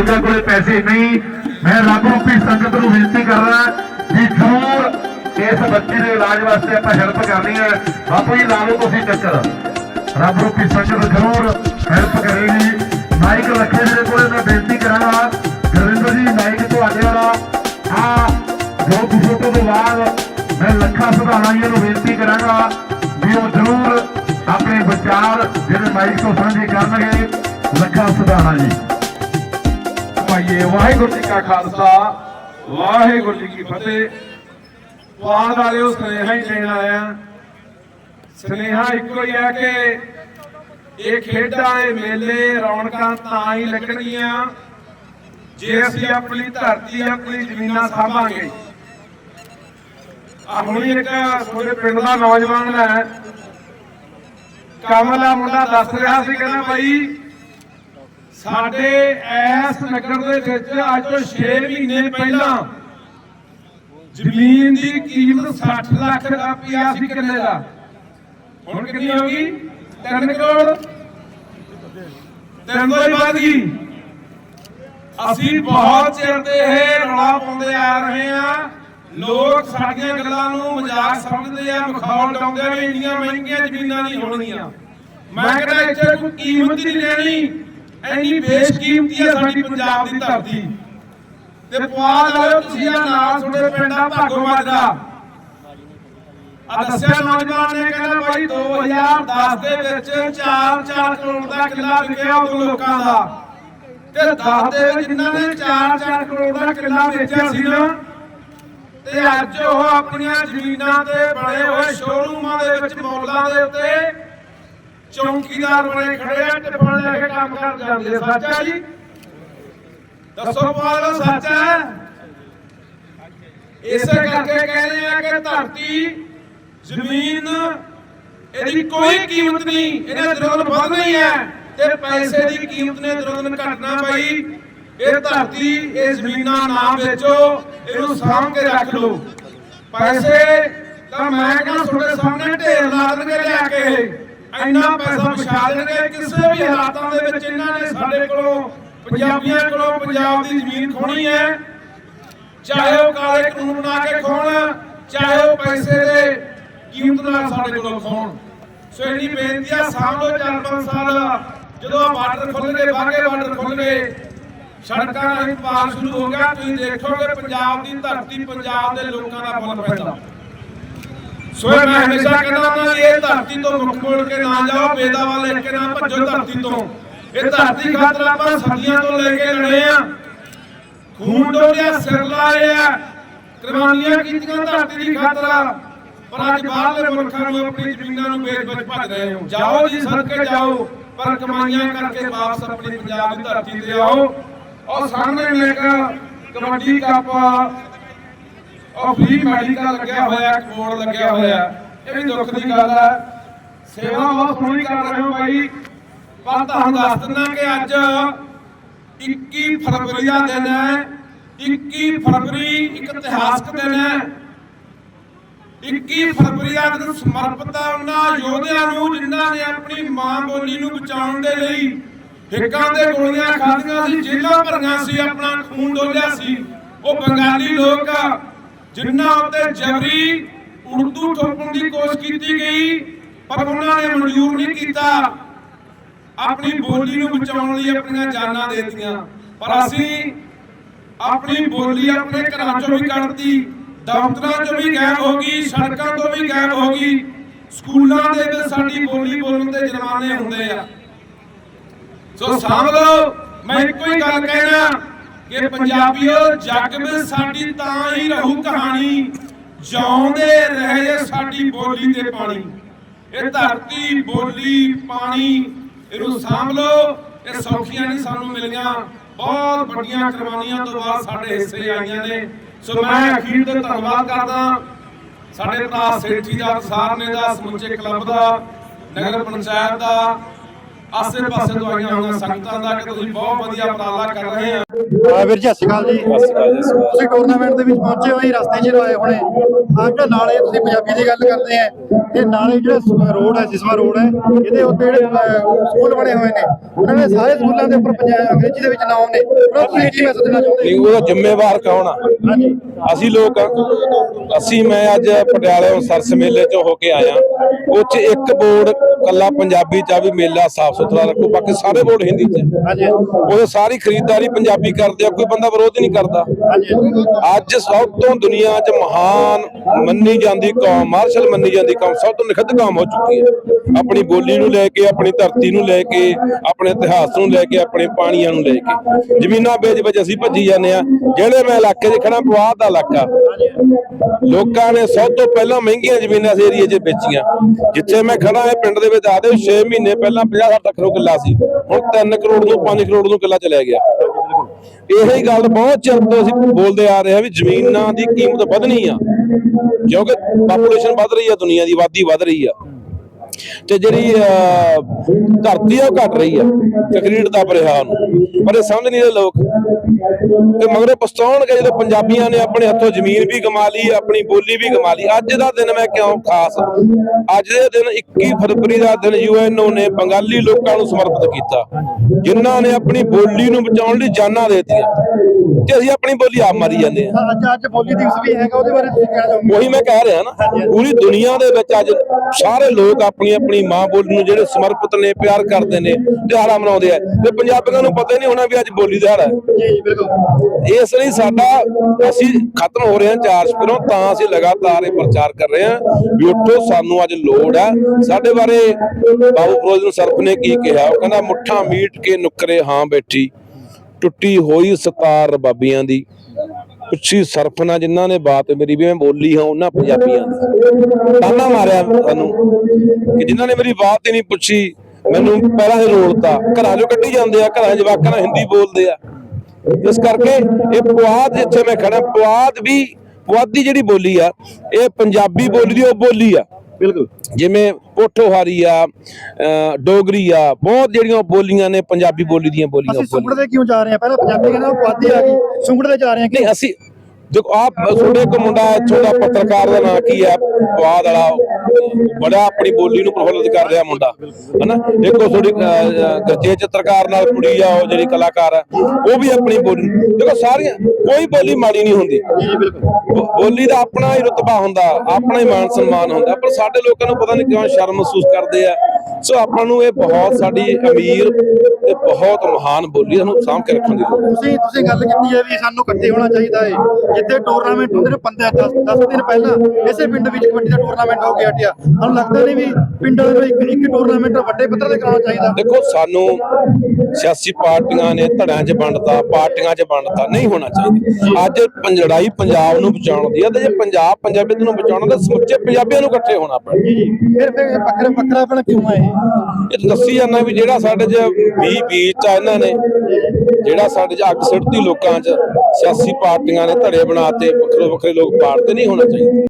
ਵਾਸਤੇ ਕੋਲੇ ਪੈਸੇ ਨਹੀਂ। ਮੈਂ ਰੱਬ ਰੂਪੀ ਸੰਗਤ ਨੂੰ ਬੇਨਤੀ ਕਰਦਾ ਵੀ ਜ਼ਰੂਰ ਇਸ ਬੱਚੇ ਦੇ ਇਲਾਜ ਵਾਸਤੇ ਆਪਾਂ ਹੈਲਪ ਕਰਨੀ ਹੈ। ਬਾਪੂ ਜੀ, ਲਾ ਲਓ ਤੁਸੀਂ ਚੱਕਰ। ਰੱਬ ਰੂਪੀ ਸੰਗਤ ਜ਼ਰੂਰ ਹੈਲਪ ਕਰੇਗੀ। ਮਾਈਕ ਰੱਖੇ ਜਿਹੜੇ ਕੋਲੇ, ਮੈਂ ਬੇਨਤੀ ਕਰਾਂਗਾ। ਗੁਰਵਿੰਦਰ ਜੀ ਮਾਈਕ ਤੁਹਾਡੇ ਵਾਲਾ। ਆ ਜੋ ਫੋਟੋ ਤੋਂ ਬਾਅਦ ਮੈਂ ਲੱਖਾਂ ਸੁਧਾਰਾਂ ਜੀ ਨੂੰ ਬੇਨਤੀ ਕਰਾਂਗਾ ਵੀ ਉਹ ਜ਼ਰੂਰ ਆਪਣੇ ਵਿਚਾਰ ਜਿਹੜੇ ਮਾਈਕ ਤੋਂ ਸਾਂਝੇ ਕਰਨਗੇ। ਲੱਖਾਂ ਸੁਧਾਰਾਂ ਜੀ। ਭਾਈਏ ਵਾਹਿਗੁਰੂ ਜੀ ਕਾ ਖਾਲਸਾ, ਵਾਹਿਗੁਰੂ ਜੀ ਕੀ ਫਤਿਹ। ਪਾਣ ਵਾਲਿਓ ਸੁਨੇਹਾ ਹੀ ਦੇਣ ਆਇਆ। ਸੁਨੇਹਾ ਇੱਕੋ ਹੀ ਹੈ ਕਿ ਇਹ ਖੇਡਾਂ, ਇਹ ਮੇਲੇ, ਰੌਣਕਾਂ ਤਾਂ ਹੀ ਲੱਗਣਗੀਆਂ ਜੇ ਅਸੀਂ ਆਪਣੀ ਧਰਤੀ, ਆਪਣੀ ਜ਼ਮੀਨਾਂ ਸਾਂਭਾਂਗੇ। ਆ ਹੁਣੀ ਇੱਕ ਤੁਹਾਡੇ ਪਿੰਡ ਦਾ ਨੌਜਵਾਨ ਹੈ। ਕਮਲ ਮੁੰਡਾ ਦੱਸ ਰਿਹਾ ਸੀ ਕਹਿੰਦਾ, ਬਾਈ ਸਾਡੇ ਐਸ ਨਗਰ ਦੇ ਵਿੱਚ ਅੱਜ ਤੋਂ 6 ਮਹੀਨੇ ਪਹਿਲਾਂ ਜ਼ਮੀਨ ਦੀ ਕੀਮਤ 60 ਲੱਖ ਰੁਪਇਆ ਸੀ ਕਿੱਲੇ ਦਾ। ਹੁਣ ਕਿੰਨੀ ਹੋ ਗਈ? 3 ਕਰੋੜ। ਤਿੰਨ ਤੋਂ ਹੀ ਵੱਧ ਗਈ। ਅਸੀਂ ਬਹੁਤ ਚਿਰ ਤੇ ਇਹ ਰੌਲਾ ਪਾਉਂਦੇ ਆ ਰਹੇ ਆ। ਲੋਕ ਸਾਡੀਆਂ ਗੱਲਾਂ ਨੂੰ ਮਜ਼ਾਕ ਸਮਝਦੇ ਆ ਮਖੌਲ ਡਾਉਂਦੇ ਆ ਵੀ ਇੰਨੀਆਂ ਮਹਿੰਗੀਆਂ ਜ਼ਮੀਨਾਂ ਨਹੀਂ ਹੋਣਗੀਆਂ। ਮੈਂ ਕਹਿੰਦਾ ਇੱਥੇ ਕੋਈ ਕੀਮਤ ਹੀ ਨਹੀਂ ਰਹਿਣੀ ਐਨੀ ਬੇਸ਼ਕੀਮਤੀ ਆ ਸਾਡੀ ਪੰਜਾਬ ਦੀ ਧਰਤੀ। ਤੇ ਪਵਾ ਲਓ ਤੁਸੀਂ ਆ ਨਾਲ ਤੁਹਾਡੇ ਪਿੰਡਾਂ ਭਾਗੋ ਮਾਜਰਾ ਆ ਦੱਸਿਆ ਨੌਜਵਾਨ ਨੇ ਕਹਿੰਦਾ ਬਾਈ 2010 ਦੇ ਵਿੱਚ 4-4 ਕਰੋੜ ਦਾ ਕਿੱਲਾ ਵਿਕਿਆ ਉਹ ਲੋਕਾਂ ਦਾ। ਤੇ 10 ਦੇ ਵਿੱਚ ਜਿਨ੍ਹਾਂ ਨੇ 4-4 ਕਰੋੜ ਦਾ ਕਿੱਲਾ ਵੇਚਿਆ ਸੀ ਨਾ। ਤੇ ਅੱਜ ਉਹ ਆਪਣੀਆਂ ਜ਼ਮੀਨਾਂ ਤੇ ਬਣੇ ਹੋਏ ਸ਼ੋਰੂਮਾਂ ਦੇ ਵਿੱਚ ਮੌਲਾਂ ਦੇ ਉੱਤੇ ਚੌਂਕੀਦਾਰ ਬਣੇ ਖੜੇ ਆ ਟਿੱਪਣ ਲੈ ਕੇ ਕੰਮ ਕਰ ਜਾਂਦੇ ਆ। ਸੱਚ ਜੀ ਦੱਸੋ ਪਾਲੋ ਸੱਚ ਹੈ ਇਸੇ ਕਰਕੇ ਕਹਿੰਦੇ ਆ ਕਿ ਧਰਤੀ ਜ਼ਮੀਨ ਇਹਦੀ ਕੋਈ ਕੀਮਤ ਨਹੀਂ ਇਹਨੇ ਦਿਨ ਵਧਣੀ ਹੈ ਤੇ ਪੈਸੇ ਦੀ ਕੀਮਤ ਨੇ ਦਿਨ ਘਟਣਾ ਪਈ ਇਹ ਧਰਤੀ ਇਹ ਜ਼ਮੀਨਾਂ ਨਾ ਵੇਚੋ ਇਹਨੂੰ ਸਾਂਭ ਕੇ ਰੱਖ ਲਓ ਪੈਸੇ ਤਾਂ ਮੈਂ ਕਹਿੰਦਾ ਤੁਹਾਡੇ ਸਾਹਮਣੇ ਢੇਰ ਲਾ ਦੇਣਗੇ ਲਿਆ ਕੇ। ਇੰਨਾ ਪੈਸਾ ਵਿਛਾ ਦੇਣਗੇ, ਕਿਸੇ ਵੀ ਹਾਲਾਤਾਂ ਦੇ ਵਿੱਚ ਇਹਨਾਂ ਨੇ ਸਾਡੇ ਕੋਲੋਂ, ਪੰਜਾਬੀਆਂ ਕੋਲੋਂ ਪੰਜਾਬ ਦੀ ਜ਼ਮੀਨ ਖੋਣੀ ਹੈ। ਚਾਹੇ ਉਹ ਕਾਲੇ ਕਾਨੂੰਨ ਬਣਾ ਕੇ ਖੋਣ ਚਾਹੇ ਉਹ ਪੈਸੇ ਦੇ ਕੀਮਤ ਨਾਲ ਸਾਡੇ ਕੋਲੋਂ ਖੋਣ ਸੋ ਇਹਦੀ ਬੇਨਤੀ ਆ, ਸਾਂਭ ਚਾਰ ਪੰਜ ਸਾਲ। ਜਦੋਂ ਆ ਬਾਰਡਰ ਖੁੱਲ੍ਹਣਗੇ ਬਾਗੇ ਬਾਰਡਰ ਖੁੱਲ੍ਹਣਗੇ। ਸੜਕਾਂ ਰਾਹੀਂ ਪਾਰ ਸ਼ੁਰੂ ਹੋ ਗਿਆ। ਤੁਸੀਂ ਦੇਖੋਗੇ, ਪੰਜਾਬ ਦੀ ਧਰਤੀ ਪੰਜਾਬ ਦੇ ਲੋਕਾਂ ਦਾ ਮੁੱਲ ਪੈਂਦਾ। ਸੋ ਮੈਂ ਹਮੇਸ਼ਾ ਕਹਿੰਦਾ ਹੁੰਦਾ ਇਹ ਧਰਤੀ ਤੋਂ ਮੁੱਖ ਮੋੜ ਕੇ ਨਾ ਜਾਓ ਬੇਦਾ ਵੱਲ ਲੈ ਕੇ ਨਾ ਭੱਜੋ ਧਰਤੀ ਤੋਂ। ਇਹ ਧਰਤੀ ਖਾਤਰ ਆਪਾਂ ਸਦੀਆਂ ਤੋਂ ਲੈ ਕੇ ਲੜੇ ਆ ਖੂਨ ਡੋਲਿਆ ਸਿਰ ਲਾਏ ਆ। ਕੁਰਬਾਨੀਆਂ ਕੀਤੀਆਂ ਧਰਤੀ ਦੀ ਖਾਤਰ ਪਰ ਅੱਜ ਬਾਹਰਲੇ ਮੁਲਕਾਂ ਨੂੰ ਆਪਣੀ ਜ਼ਮੀਨਾਂ ਨੂੰ ਵੇਚ ਵੇਚ ਭੱਜ ਰਹੇ ਹੋ। ਜਾਓ ਜੀ ਸਦਕੇ ਜਾਓ ਪਰ ਕਮਾਈਆਂ ਕਰਕੇ ਵਾਪਸ ਆਪਣੀ ਪੰਜਾਬ ਦੀ ਧਰਤੀ ਤੇ ਆਓ। ਔਰ ਸਾਹਮਣੇ ਨੇ ਇੱਕ ਕਬੱਡੀ ਕੱਪ ਉਹ ਫ੍ਰੀ ਮੈਡੀਕਲ ਲੱਗਿਆ ਹੋਇਆ ਇੱਕ ਲੱਗਿਆ ਹੋਇਆ। ਇਹ ਵੀ ਦੁੱਖ ਦੀ ਗੱਲ ਹੈ ਸੇਵਾ ਬਹੁਤ ਸੋਹਣੀ ਕਰ ਰਹੇ ਹੋ ਬਾਈ। ਪਰ ਤੁਹਾਨੂੰ ਦੱਸ ਦਿੰਦਾ ਕਿ ਅੱਜ 21 ਫਰਵਰੀ ਦਾ ਦਿਨ ਹੈ। 21 ਫਰਵਰੀ ਇੱਕ ਇਤਿਹਾਸਕ ਦਿਨ ਹੈ। 21 ਫਰਵਰੀ ਦਾ ਦਿਨ ਸਮਰਪਿਤ ਹੈ ਉਹਨਾਂ ਯੋਧਿਆਂ ਨੂੰ ਜਿਨ੍ਹਾਂ ਨੇ ਆਪਣੀ ਮਾਂ ਬੋਲੀ ਨੂੰ ਬਚਾਉਣ ਦੇ ਲਈ ਹਿੱਕਾਂ ਦੇ ਗੋਲੀਆਂ ਖਾਧੀਆਂ ਸੀ, ਜੇਲ੍ਹਾਂ ਭਰੀਆਂ ਸੀ, ਆਪਣਾ ਖੂਨ ਡੋਲਿਆ ਸੀ। ਉਹ ਬੰਗਾਲੀ ਲੋਕ ਜਿਨ੍ਹਾਂ ਉੱਤੇ ਜਬਰੀ ਉਰਦੂ ਠੋਕਣ ਦੀ ਕੋਸ਼ਿਸ਼ ਕੀਤੀ ਗਈ, ਪਰ ਉਹਨਾਂ ਨੇ ਮਨਜ਼ੂਰ ਨਹੀਂ ਕੀਤਾ। ਆਪਣੀ ਬੋਲੀ ਨੂੰ ਬਚਾਉਣ ਲਈ ਆਪਣੀਆਂ ਜਾਨਾਂ ਦੇ ਦਿੱਤੀਆਂ। ਪਰ ਅਸੀਂ ਆਪਣੀ ਬੋਲੀ ਆਪਣੇ ਘਰਾਂ ਚੋਂ ਵੀ ਕੱਢਤੀ, ਦਫ਼ਤਰਾਂ ਚੋਂ ਵੀ ਗਾਇਬ ਹੋ ਗਈ, ਸੜਕਾਂ ਤੋਂ ਵੀ ਗਾਇਬ ਹੋ ਗਈ। ਸਕੂਲਾਂ ਦੇ ਵਿੱਚ ਸਾਡੀ ਬੋਲੀ ਬੋਲਣ ਤੇ ਜੁਰਮਾਨੇ ਹੁੰਦੇ ਆ। ਸੋ ਸਾਂਭ ਲਓ, ਮੈਂ ਇੱਕੋ ਹੀ ਗੱਲ ਕਹਿਣਾ ਕਿ ਪੰਜਾਬੀਓ, ਜੱਗ ਵਿੱਚ ਸਾਡੀ ਤਾਂ ਹੀ ਰਹੂ ਕਹਾਣੀ, ਜਿਉਂਦੇ ਰਹੇ ਸਾਡੀ ਬੋਲੀ ਤੇ ਪਾਣੀ। ਇਹ ਧਰਤੀ, ਬੋਲੀ, ਪਾਣੀ, ਇਹਨੂੰ ਸਾਂਭ ਲਓ, ਇਹ ਸੌਖੀਆਂ ਨਹੀਂ ਸਾਨੂੰ ਮਿਲੀਆਂ। ਬਹੁਤ ਵੱਡੀਆਂ ਕੁਰਬਾਨੀਆਂ ਤੋਂ ਬਾਅਦ ਸਾਡੇ ਹਿੱਸੇ ਆਈਆਂ ਨੇ। ਸੋ ਮੈਂ ਅਖੀਰ ਤੇ ਧੰਨਵਾਦ ਕਰਦਾ। ਸਾਡੇ ਭਰਾ ਸੇਠੀ ਦਾ ਅਫਸਾਰ ਦਾ, ਸਮੁੱਚੇ ਕਲੱਬ ਦਾ, ਨਗਰ ਪੰਚਾਇਤ ਦਾ ਆਸੇ ਪਾਸੇ ਤੋਂ ਆਈਆਂ ਹੋਈਆਂ ਸੰਗਤਾਂ ਦਾ ਕਿ ਤੁਸੀਂ ਬਹੁਤ ਵਧੀਆ ਉਪਰਾਲਾ ਕਰ ਰਹੇ ਆ ਆ ਵੀਰ ਜੀ ਸਤਿ ਸ਼੍ਰੀ ਅਕਾਲ ਜੀ। ਸਤਿ ਸ਼੍ਰੀ ਅਕਾਲ ਜੀ, ਸਤਿ ਸ਼੍ਰੀ ਅਕਾਲ। ਤੁਸੀਂ ਟੂਰਨਾਮੈਂਟ ਦੇ ਵਿੱਚ ਪਹੁੰਚੇ ਹੋਏ ਰਸਤੇ 'ਚ ਆਏ ਹੋਣੇ। ਅੱਜ ਨਾਲੇ ਤੁਸੀਂ ਪੰਜਾਬੀ ਦੀ ਗੱਲ ਕਰਦੇ ਆ ਤੇ ਨਾਲੇ ਜਿਹੜਾ ਰੋਡ ਹੈ ਜਿਸਮਾ ਰੋਡ ਹੈ ਇਹਦੇ ਉੱਤੇ ਜਿਹੜੇ ਅਹ, ਸਕੂਲ ਬਣੇ ਹੋਏ ਨੇ ਉਹਨਾਂ ਦੇ ਸਾਰੇ ਸਕੂਲਾਂ ਦੇ ਉੱਪਰ ਪੰਜਾਬੀ ਅੰਗਰੇਜ਼ੀ ਦੇ ਵਿੱਚ ਨਾਮ ਨੇ। ਉਹਨਾਂ ਨੂੰ ਤੁਸੀਂ ਕੀ ਮੈਸੇਜ ਦੇਣਾ ਚਾਹੁੰਦੇ ਨਹੀਂ ਉਹਦਾ ਜ਼ਿੰਮੇਵਾਰ ਕੌਣ ਆ? ਅਸੀਂ ਲੋਕ ਆ। ਅਸੀਂ ਮੈਂ ਅੱਜ ਪਟਿਆਲੇ ਸਰਸ ਮੇਲੇ ਚੋਂ ਹੋ ਕੇ ਆਇਆ। ਉਹ ਚ ਇੱਕ ਬੋਰਡ ਕੱਲਾ ਪੰਜਾਬੀ ਚ ਆ ਵੀ ਮੇਲਾ ਸਾਫ਼ ਸੁਥਰਾ ਰੱਖੋ ਬਾਕੀ ਸਾਰੇ ਬੋਰਡ ਹਿੰਦੀ ਚ। ਉਹਦੇ ਸਾਰੀ ਖਰੀਦਦਾਰੀ ਪੰਜਾਬੀ ਕਰਦੇ ਆ ਕੋਈ ਬੰਦਾ ਵਿਰੋਧ ਨਹੀਂ ਕਰਦਾ। ਅੱਜ ਸਭ ਤੋਂ ਦੁਨੀਆ 'ਚ ਮਹਾਨ ਮੰਨੀ ਜਾਂਦੀ ਕੌਮ, ਮਾਰਸ਼ਲ ਮੰਨੀ ਜਾਂਦੀ ਕੌਮ, ਸਭ ਤੋਂ ਨਿਖੱਧ ਕੌਮ ਹੋ ਚੁੱਕੀ ਹੈ। ਆਪਣੀ ਬੋਲੀ ਨੂੰ ਲੈ ਕੇ, ਆਪਣੀ ਧਰਤੀ ਨੂੰ ਲੈ ਕੇ, ਆਪਣੇ ਇਤਿਹਾਸ ਨੂੰ ਲੈ ਕੇ, ਆਪਣੇ ਪਾਣੀਆਂ ਨੂੰ ਲੈ ਕੇ। ਜ਼ਮੀਨਾਂ ਵੇਚ ਵੇਚ ਅਸੀਂ ਭੱਜੀ ਜਾਂਦੇ ਆ ਜਿਹੜੇ ਮੈਂ ਇਲਾਕੇ 'ਚ ਖੜਾ ਪਵਾਦ ਦਾ ਇਲਾਕਾ। ਲੋਕਾਂ ਨੇ ਸਭ ਤੋਂ ਪਹਿਲਾਂ ਮਹਿੰਗੀਆਂ ਜ਼ਮੀਨਾਂ ਇਸ ਏਰੀਏ 'ਚ ਵੇਚੀਆਂ। ਜਿੱਥੇ ਮੈਂ ਖੜਾ ਇਹ ਪਿੰਡ ਦੇ ਵਿੱਚ ਆਦੇ 6 ਮਹੀਨੇ ਪਹਿਲਾਂ 50 60 ਲੱਖ ਕਿੱਲਾ ਸੀ। ਹੁਣ 3 ਕਰੋੜ ਨੂੰ 5 ਕਰੋੜ ਨੂੰ ਕਿੱਲਾ ਚਲਿਆ ਗਿਆ। ਇਹੀ ਗੱਲ ਬਹੁਤ ਚਿਰ ਤੋਂ ਅਸੀਂ ਬੋਲਦੇ ਆ ਰਹੇ ਆ ਵੀ ਜ਼ਮੀਨਾਂ ਦੀ ਕੀਮਤ ਵਧਣੀ ਆ। ਕਿਉਂਕਿ ਪਾਪੂਲੇਸ਼ਨ ਵੱਧ ਰਹੀ ਆ, ਦੁਨੀਆ ਦੀ ਆਬਾਦੀ ਵੱਧ ਰਹੀ ਆ। ਤੇ ਜਿਹੜੀ ਧਰਤੀ ਆ ਉਹ ਘਟ ਰਹੀ ਆ, ਤਕਰੀਰ ਦਾ ਰਿਹਾ ਉਹਨੂੰ ਪਰ ਇਹ ਸਮਝ ਨਹੀਂ ਰਹੇ ਲੋਕ ਤੇ ਮਗਰੋਂ ਪਛਤਾਉਣਗੇ ਜਦੋਂ ਪੰਜਾਬੀਆਂ ਨੇ ਆਪਣੇ ਹੱਥੋਂ ਜ਼ਮੀਨ ਵੀ ਕਮਾ ਲਈ, ਆਪਣੀ ਬੋਲੀ ਵੀ ਕਮਾ ਲਈ। ਅੱਜ ਦਾ ਦਿਨ ਮੈਂ ਕਿਉਂ ਖਾਸ? ਅੱਜ ਦੇ ਦਿਨ 21 ਫਰਵਰੀ ਦਾ ਦਿਨ ਯੂਐਨਓ ਨੇ ਬੰਗਾਲੀ ਲੋਕਾਂ ਨੂੰ ਸਮਰਪਿਤ ਕੀਤਾ। ਜਿਨ੍ਹਾਂ ਨੇ ਆਪਣੀ ਬੋਲੀ ਨੂੰ ਬਚਾਉਣ ਲਈ ਜਾਨਾਂ ਦੇ ਦਿੱਤੀਆਂ। ਤੇ ਅਸੀਂ ਆਪਣੀ ਬੋਲੀ ਆਪ ਮਾਰੀ ਜਾਂਦੇ ਆ। ਅੱਜ ਅੱਜ ਬੋਲੀ ਦਿਵਸ ਵੀ ਹੈਗਾ ਉਹਦੇ ਬਾਰੇ ਤੁਸੀਂ ਕਹਿਣਾ ਚਾਹੁੰਦੇ ਉਹੀ ਮੈਂ ਕਹਿ ਰਿਹਾ ਨਾ ਪੂਰੀ ਦੁਨੀਆ ਦੇ ਵਿੱਚ ਅੱਜ ਸਾਰੇ ਲੋਕ ਆਪਣੀ ਆਪਣੀ ਮਾਂ ਬੋਲੀ ਨੂੰ ਜਿਹੜੇ ਸਮਰਪਿਤ ਨੇ ਪਿਆਰ ਕਰਦੇ ਨੇ ਦਿਹਾੜਾ ਮਨਾਉਂਦੇ ਆ। ਤੇ ਪੰਜਾਬੀਆਂ ਨੂੰ ਪਤਾ ਨਹੀਂ ਹੋਣਾ ਵੀ ਅੱਜ ਬੋਲੀ ਦਿਹਾੜਾ ਹੈ। ਜੀ ਜੀ ਬਿਲਕੁਲ। ਇਸ ਲਈ ਸਾਡਾ ਅਸੀਂ ਖਤਮ ਹੋ ਰਹੇ ਹਾਂ ਚਾਰਜ ਫਿਰੋਂ ਤਾਂ ਅਸੀਂ ਲਗਾਤਾਰ ਇਹ ਪ੍ਰਚਾਰ ਕਰ ਰਹੇ ਹਾਂ ਵੀ ਉੱਠੋ ਸਾਨੂੰ ਅੱਜ ਲੋੜ ਹੈ। ਸਾਡੇ ਬਾਰੇ ਬਾਬੂ ਫਿਰੋਜ਼ ਸਰਫ ਨੇ ਕੀ ਕਿਹਾ? ਉਹ ਕਹਿੰਦਾ ਮੁੱਠਾਂ ਮੀਟ ਕੇ ਨੁਕਰੇ ਹਾਂ ਬੈਠੀ। ਟੁੱਟੀ ਹੋਈ ਸਤਾਰ ਬਾਬੀਆਂ ਦੀ। ਪੁੱਛੀ ਸਰਫ ਨਾਲ ਜਿਨ੍ਹਾਂ ਨੇ ਬਾਤ ਮੇਰੀ ਵੀ ਮੈਂ ਬੋਲੀ ਹਾਂ, ਉਹਨਾਂ ਪੰਜਾਬੀਆਂ ਦੀ। ਤਾਨਾ ਮਾਰਿਆ ਸਾਨੂੰ ਕਿ ਜਿਨ੍ਹਾਂ ਨੇ ਮੇਰੀ ਬਾਤ ਹੀ ਨਹੀਂ ਪੁੱਛੀ, ਮੈਨੂੰ ਪਹਿਲਾਂ ਹੀ ਰੋਲਤਾ ਘਰਾਂ ਚੋਂ ਕੱਢੀ ਜਾਂਦੇ ਆ, ਘਰਾਂ 'ਚ ਜਵਾਕਾਂ ਨਾਲ ਹਿੰਦੀ ਬੋਲਦੇ ਆ। ਇਸ ਕਰਕੇ ਇਹ ਪੁਆਧ ਜਿੱਥੇ ਮੈਂ ਖੜਾ ਪੁਆਧ ਵੀ, ਪੁਆਧੀ ਜਿਹੜੀ ਬੋਲੀ ਆ, ਇਹ ਪੰਜਾਬੀ ਬੋਲੀ ਦੀ ਉਹ ਬੋਲੀ ਆ। ਬਿਲਕੁਲ। ਜਿਵੇਂ ਪੋਠੋਹਾਰੀ ਆ ਡੋਗਰੀ ਆ ਬਹੁਤ ਜਿਹੜੀਆਂ ਬੋਲੀਆਂ ਨੇ ਪੰਜਾਬੀ ਬੋਲੀ ਦੀਆਂ ਬੋਲੀਆਂ ਅਸੀਂ। ਸੁਪੜ ਦੇ ਕਿਉਂ ਜਾ ਰਹੇ ਹਾਂ? ਪਹਿਲਾਂ ਪੰਜਾਬੀ ਕਹਿੰਦਾ ਪੁਆਧੀ ਆ ਗਈ ਸੁਪੜ ਦੇ ਜਾ ਰਹੇ ਹਾਂ ਕਿ ਨਹੀਂ? ਅਸੀਂ ਦੇਖੋ ਆਪ ਤੁਹਾਡੇ ਕੋ ਮੁੰਡਾ ਇੱਥੋਂ ਦਾ ਪੱਤਰਕਾਰ ਦਾ ਨਾਂ ਕੀ ਹੈ? ਪੁਆਧ ਵਾਲਾ, ਬੜਾ ਆਪਣੀ ਬੋਲੀ ਨੂੰ ਪ੍ਰਫੁੱਲਿਤ ਕਰ ਰਿਹਾ ਮੁੰਡਾ, ਹਨਾ? ਦੇਖੋ, ਤੁਹਾਡੀ ਗੱਜੇ ਚਿੱਤਰਕਾਰ ਨਾਲ ਕੁੜੀ ਆ, ਉਹ ਜਿਹੜੀ ਕਲਾਕਾਰ ਹੈ, ਉਹ ਵੀ ਆਪਣੀ ਬੋਲੀ ਦੇਖੋ, ਸਾਰੀਆਂ, ਕੋਈ ਬੋਲੀ ਮਾੜੀ ਨਹੀਂ ਹੁੰਦੀ। ਬੋਲੀ ਦਾ ਆਪਣਾ ਹੀ ਰੁਤਬਾ ਹੁੰਦਾ, ਆਪਣਾ ਹੀ ਮਾਨ ਸਨਮਾਨ ਹੁੰਦਾ, ਪਰ ਸਾਡੇ ਲੋਕਾਂ ਨੂੰ ਪਤਾ ਨਹੀਂ ਕਿਉਂ ਸ਼ਰਮ ਮਹਿਸੂਸ ਕਰਦੇ ਆ। ਸੋ ਆਪਾਂ ਨੂੰ ਇਹ ਬਹੁਤ ਸਾਡੀ ਅਮੀਰ ਤੇ ਬਹੁਤ ਮਹਾਨ ਬੋਲੀ ਸਾਨੂੰ ਸਾਂਭ ਕੇ ਰੱਖਣ ਦੀ ਲੋੜ ਹੈ। ਤੁਸੀਂ ਤੁਸੀਂ ਗੱਲ ਕੀਤੀ ਹੈ ਵੀ ਸਾਨੂੰ ਇਕੱਠੇ ਹੋਣਾ ਚਾਹੀਦਾ ਹੈ ਜਿੱਥੇ ਟੂਰਨਾਮੈਂਟ ਹੁੰਦੇ ਨੇ 15 10 10 ਦਿਨ ਪਹਿਲਾਂ ਇਸੇ ਪਿੰਡ ਵਿੱਚ ਕਬੱਡੀ ਦਾ ਟੂਰਨਾਮੈਂਟ ਹੋ ਕੇ ਹਟਿਆ ਸਾਨੂੰ ਲੱਗਦਾ ਨਹੀਂ ਵੀ ਪਿੰਡਾਂ ਦੇ ਵਿੱਚ ਇੱਕ ਇੱਕ ਟੂਰਨਾਮੈਂਟ ਵੱਡੇ ਪੱਧਰ ਤੇ ਕਰਾਉਣਾ ਚਾਹੀਦਾ। ਦੇਖੋ ਸਾਨੂੰ ਸਿਆਸੀ ਪਾਰਟੀਆਂ ਨੇ ਧੜਿਆਂ 'ਚ ਵੰਡਤਾ ਪਾਰਟੀਆਂ 'ਚ ਵੰਡਤਾ ਨਹੀਂ ਹੋਣਾ ਚਾਹੀਦਾ। ਅੱਜ ਪੰਜ- ਲੜਾਈ ਪੰਜਾਬ ਨੂੰ ਬਚਾਉਣ ਦੀ ਹੈ ਤੇ ਜੇ ਪੰਜਾਬ ਪੰਜਾਬੀਅਤ ਨੂੰ ਬਚਾਉਣਾ ਤਾਂ ਸਮੁੱਚੇ ਪੰਜਾਬੀਆਂ ਨੂੰ ਇਕੱਠੇ ਹੋਣਾ ਪੈਣਾ। ਜੀ ਜੀ। ਫਿਰ ਫਿਰ ਇਹ ਵੱਖਰਾ ਵੱਖਰਾਪਣ ਕਿਉਂ ਹੈ ਇਹ? ਦੱਸੀ ਜਾਂਦਾ ਵੀ ਜਿਹੜਾ ਸਾਡੇ 'ਚ ਵੀ ਬੀਜ ਆ ਇਹਨਾਂ ਨੇ ਜਿਹੜਾ ਸਾਡੇ 'ਚ ਅੱਗ ਸਿੱਟਦੀ ਲੋਕਾਂ 'ਚ ਸਿਆਸੀ ਪਾਰਟੀਆਂ ਨੇ ਧੜੇ ਬਣਾਤੇ ਵੱਖਰੇ ਵੱਖਰੇ ਲੋਕ ਪਾੜਦੇ ਨਹੀਂ ਹੋਣਾ ਚਾਹੀਦਾ।